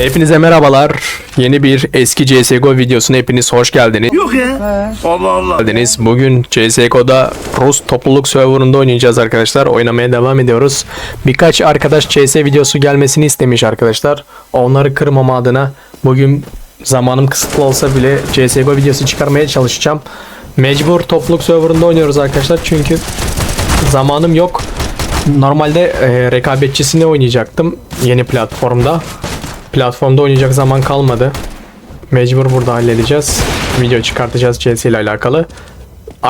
Hepinize merhabalar. Yeni bir eski CSGO videosuna hepiniz hoş geldiniz. Yok ya. Allah Allah. geldiniz. Bugün CSGO'da Rus topluluk serverında oynayacağız arkadaşlar. Oynamaya devam ediyoruz. Birkaç arkadaş CS videosu gelmesini istemiş arkadaşlar. Onları kırmama adına bugün zamanım kısıtlı olsa bile CSGO videosu çıkarmaya çalışacağım. Mecbur topluluk serverında oynuyoruz arkadaşlar. Çünkü zamanım yok. Normalde e, rekabetçisini oynayacaktım yeni platformda. Platformda oynayacak zaman kalmadı. Mecbur burada halledeceğiz. Video çıkartacağız CS ile alakalı.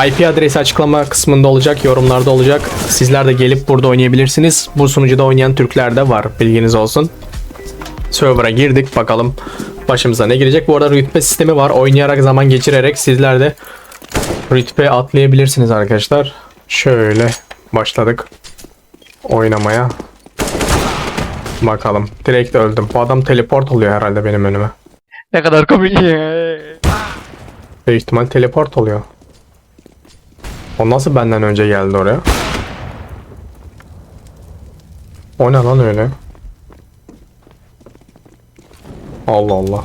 IP adresi açıklama kısmında olacak, yorumlarda olacak. Sizler de gelip burada oynayabilirsiniz. Bu sunucuda oynayan Türkler de var. Bilginiz olsun. Server'a girdik bakalım başımıza ne gelecek. Bu arada rütbe sistemi var. Oynayarak zaman geçirerek sizler de rütbe atlayabilirsiniz arkadaşlar. Şöyle başladık oynamaya. Bakalım. Direkt öldüm. Bu adam teleport oluyor herhalde benim önüme. Ne kadar komik. Büyük ihtimal teleport oluyor. O nasıl benden önce geldi oraya? O ne lan öyle? Allah Allah.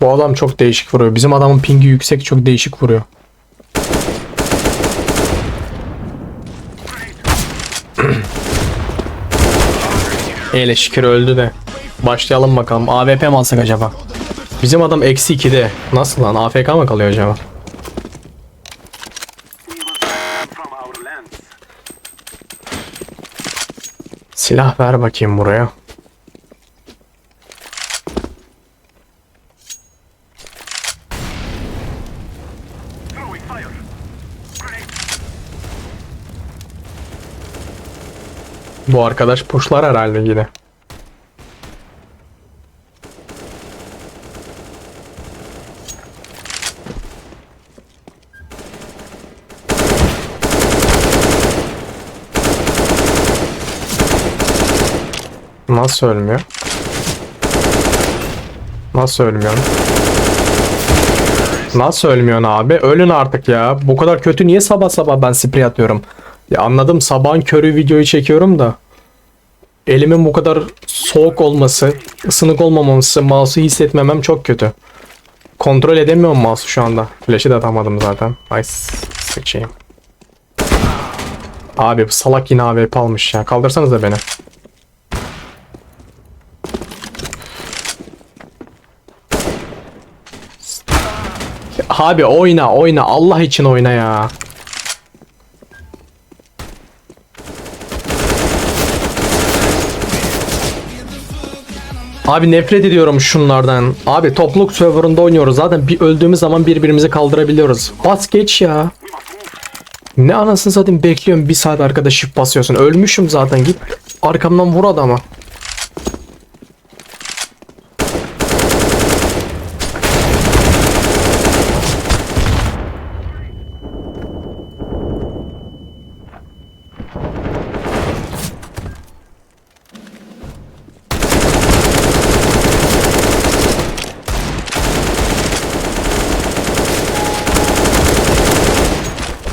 Bu adam çok değişik vuruyor. Bizim adamın pingi yüksek çok değişik vuruyor. Eyle şükür öldü de. Başlayalım bakalım. AWP mi alsak acaba? Bizim adam eksi 2'de. Nasıl lan? AFK mı kalıyor acaba? Silah ver bakayım buraya. Bu arkadaş pushlar herhalde yine. Nasıl ölmüyor? Nasıl ölmüyorsun? Nasıl ölmüyorsun abi? Ölün artık ya. Bu kadar kötü niye sabah sabah ben sprey atıyorum? Ya anladım sabahın körü videoyu çekiyorum da. Elimin bu kadar soğuk olması, ısınık olmaması, mouse'u hissetmemem çok kötü. Kontrol edemiyorum mouse'u şu anda. Flash'ı da atamadım zaten. Ay sıçayım. Abi bu salak yine AWP almış ya. Kaldırsanız da beni. Abi oyna oyna Allah için oyna ya. Abi nefret ediyorum şunlardan. Abi topluluk serverında oynuyoruz. Zaten bir öldüğümüz zaman birbirimizi kaldırabiliyoruz. Bas geç ya. Ne anasını satayım bekliyorum bir saat arkada shift basıyorsun. Ölmüşüm zaten git. Arkamdan vur adama.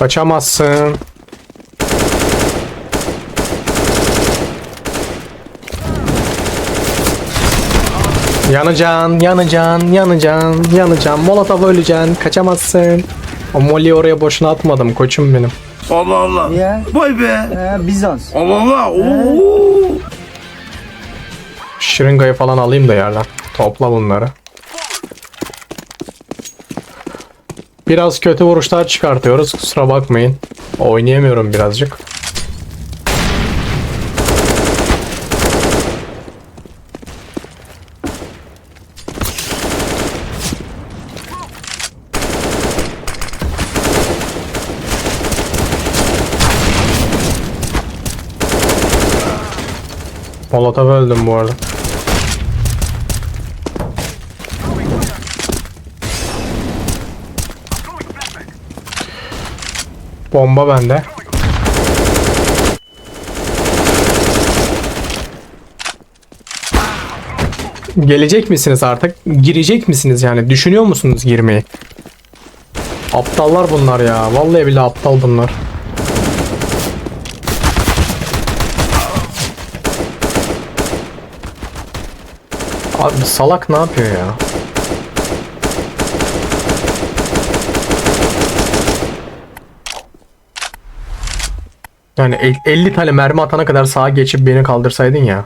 Kaçamazsın. Yanacaksın, yanacaksın, yanacaksın, yanacaksın. Molotov öleceksin, kaçamazsın. O molly'i oraya boşuna atmadım koçum benim. Allah Allah. Ya. Vay be. Ee, Bizans. Allah Allah. Oo. Şırıngayı falan alayım da yerden. Topla bunları. Biraz kötü vuruşlar çıkartıyoruz. Kusura bakmayın. Oynayamıyorum birazcık. Molotov öldüm bu arada. Bomba bende. Gelecek misiniz artık? Girecek misiniz yani? Düşünüyor musunuz girmeyi? Aptallar bunlar ya. Vallahi bile aptal bunlar. Abi salak ne yapıyor ya? Yani el- 50 tane mermi atana kadar sağa geçip beni kaldırsaydın ya.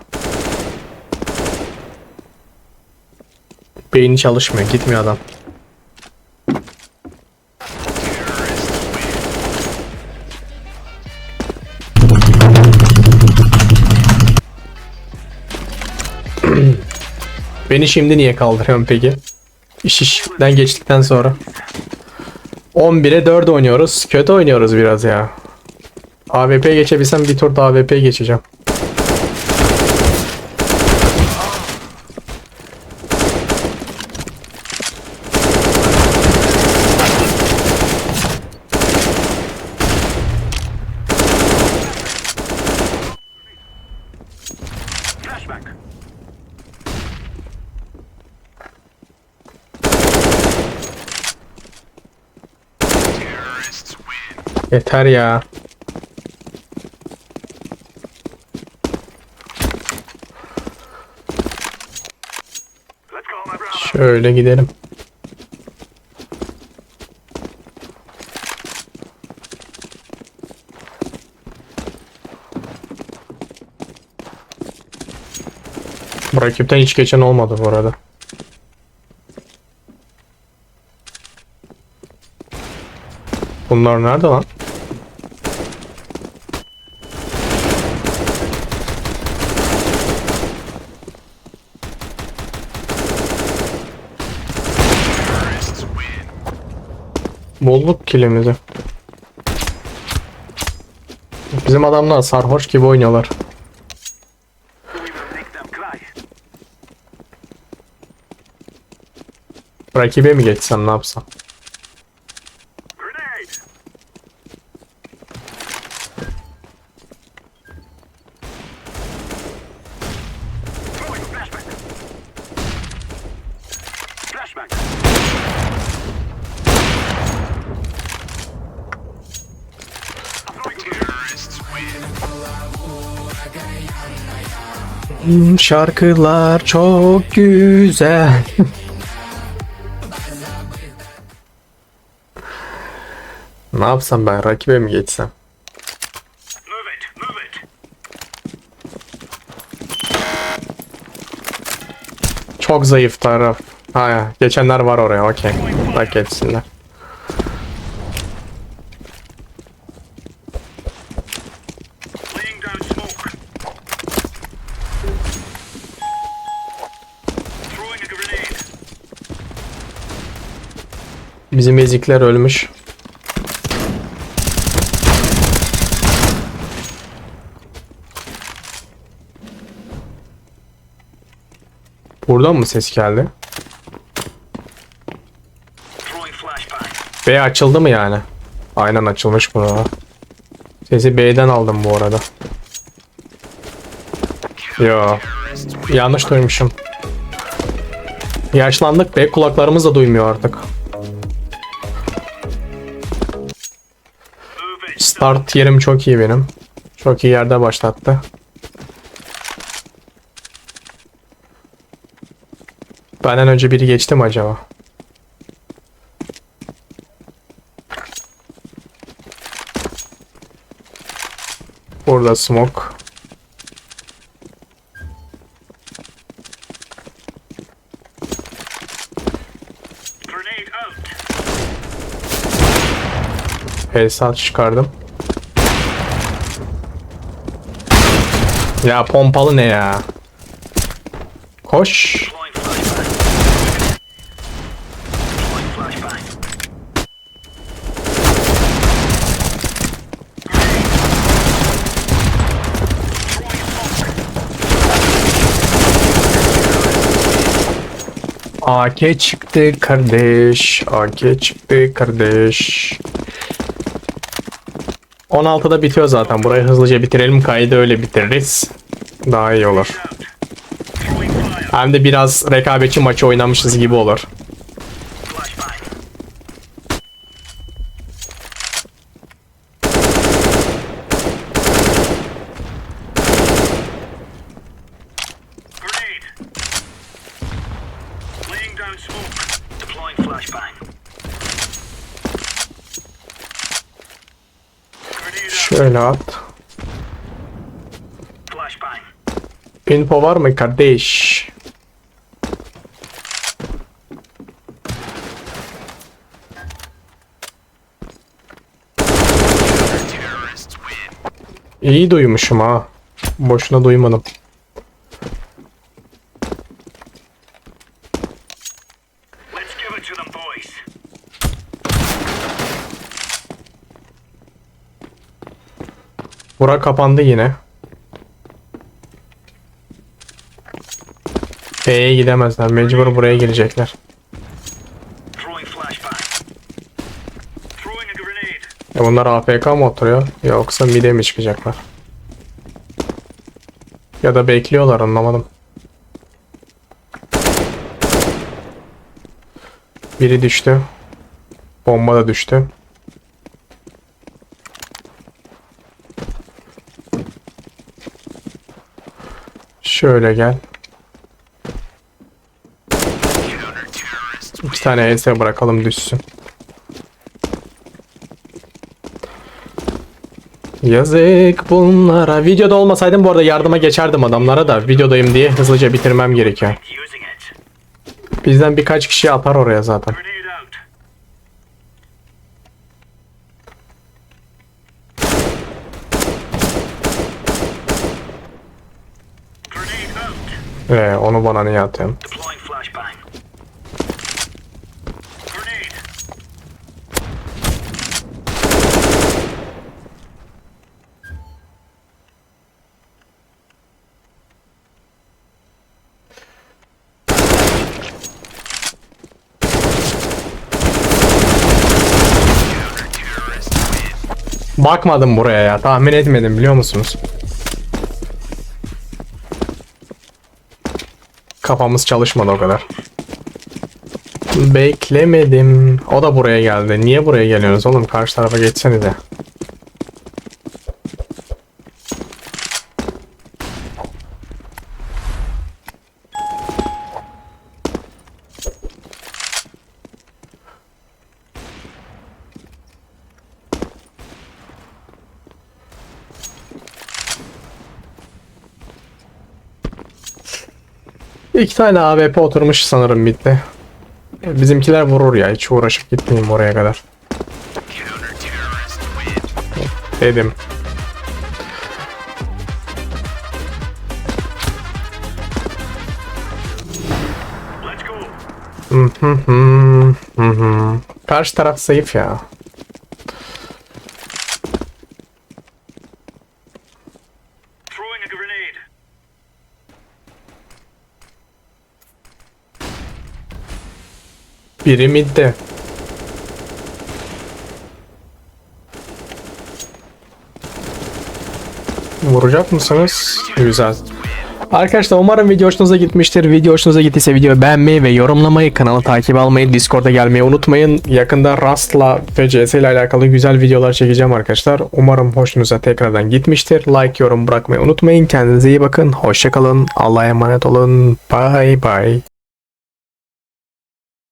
Beyni çalışmıyor. Gitmiyor adam. Beni şimdi niye kaldırıyorsun peki? İş işten geçtikten sonra. 11'e 4 oynuyoruz. Kötü oynuyoruz biraz ya. AWP geçebilsem bir tur da AWP geçeceğim. Yeter ya. Şöyle gidelim. Rakipten hiç geçen olmadı bu arada. Bunlar nerede lan? Bulduk kilimizi. Bizim adamlar sarhoş gibi oynuyorlar. Rakibe mi geçsem ne yapsam? Şarkılar çok güzel. ne yapsam ben rakibe mi geçsem? Çok zayıf taraf. Ha geçenler var oraya okey. Bak geçsinler. Ezikler ölmüş. Buradan mı ses geldi? B açıldı mı yani? Aynen açılmış burada. Sesi B'den aldım bu arada. Yo. Yanlış duymuşum. Yaşlandık be kulaklarımız da duymuyor artık. Start yerim çok iyi benim. Çok iyi yerde başlattı. Benden önce biri geçti mi acaba? Burada smoke. Hesat çıkardım. Ya pompalı ne ya? Koş. AK çıktı kardeş. AK çıktı kardeş. 16'da bitiyor zaten. Burayı hızlıca bitirelim. Kaydı öyle bitiririz. Daha iyi olur. Hem de biraz rekabetçi maçı oynamışız gibi olur. Şöyle at. Info var mı kardeş? İyi duymuşum ha. Boşuna duymadım. Bura kapandı yine. B'ye gidemezler. Mecbur buraya gelecekler. Throwing flashbang. Throwing a grenade. E bunlar AFK mı oturuyor? Yoksa mid'e mi çıkacaklar? Ya da bekliyorlar anlamadım. Biri düştü. Bomba da düştü. Şöyle gel. İki tane ES bırakalım düşsün. Yazık bunlara. Videoda olmasaydım bu arada yardıma geçerdim adamlara da. Videodayım diye hızlıca bitirmem gerekiyor. Bizden birkaç kişi atar oraya zaten. Ee, onu bana niye atıyorsun? Bakmadım buraya ya. Tahmin etmedim biliyor musunuz? Kafamız çalışmadı o kadar. Beklemedim. O da buraya geldi. Niye buraya geliyorsunuz oğlum? Karşı tarafa geçsenize. İki tane AWP oturmuş sanırım bitti. Bizimkiler vurur ya. Hiç uğraşıp gitmeyeyim oraya kadar. Dedim. Karşı taraf zayıf ya. Biri midde. Vuracak mısınız? Güzel. Arkadaşlar umarım video hoşunuza gitmiştir. Video hoşunuza gittiyse videoyu beğenmeyi ve yorumlamayı, kanalı takip almayı, Discord'a gelmeyi unutmayın. Yakında Rust'la ve CS ile alakalı güzel videolar çekeceğim arkadaşlar. Umarım hoşunuza tekrardan gitmiştir. Like, yorum bırakmayı unutmayın. Kendinize iyi bakın. Hoşçakalın. Allah'a emanet olun. Bye bye.